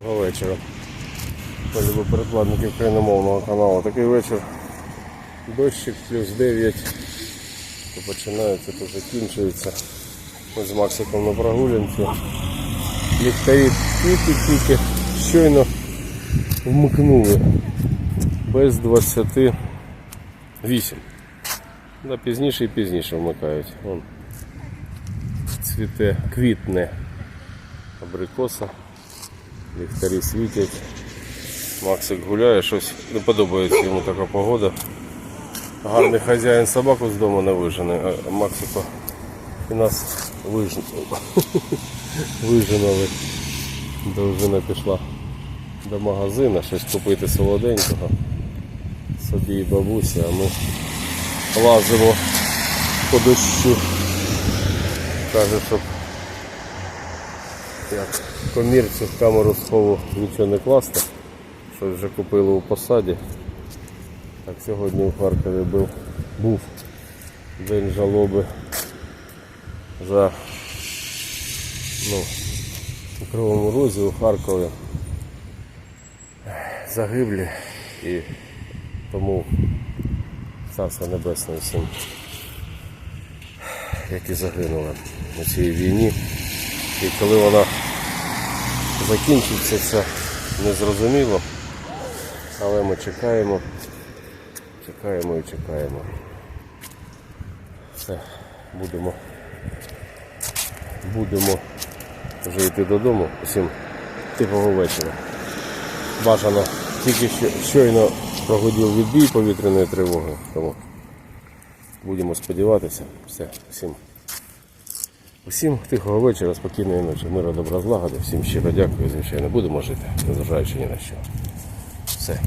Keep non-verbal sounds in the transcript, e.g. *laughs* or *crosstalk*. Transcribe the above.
Доброго вечора. Полюбу перекладників україномовного каналу. Такий вечір. Дощик плюс 9. То починається, то закінчується. Ми з Максиком на прогулянці. Ліхтарі тільки-тільки щойно вмикнули. Без 28. Да, пізніше і пізніше вмикають. Вон. Цвіте, квітне абрикоса. Ліхтарі світять. Максик гуляє, щось не подобається йому така погода. Гарний хазяїн собаку з дому не вижене, а Максика і нас вижен... *laughs* виженали. Довжина пішла до магазину, щось купити солоденького. Собі і бабуся, а ми лазимо по дощу. Каже, щоб як комірцю в камеру схову нічого не класти. Щось вже купили у посаді. Так сьогодні в Харкові був, був день жалоби за ну, у Кривому Розі у Харкові загиблі і тому царство небесне всім, які загинули на цій війні. І коли вона закінчиться, це незрозуміло. Але ми чекаємо, чекаємо і чекаємо. Все, будемо, будемо вже йти додому. Усім тихого вечора. Бажано тільки що, щойно прогудів відбій повітряної тривоги. Тому будемо сподіватися. Все, всім. Усім тихого вечора, спокійної ночі, миру, добра, злагоди. Всім щиро дякую, звичайно, будемо жити, незважаючи ні на що. Все.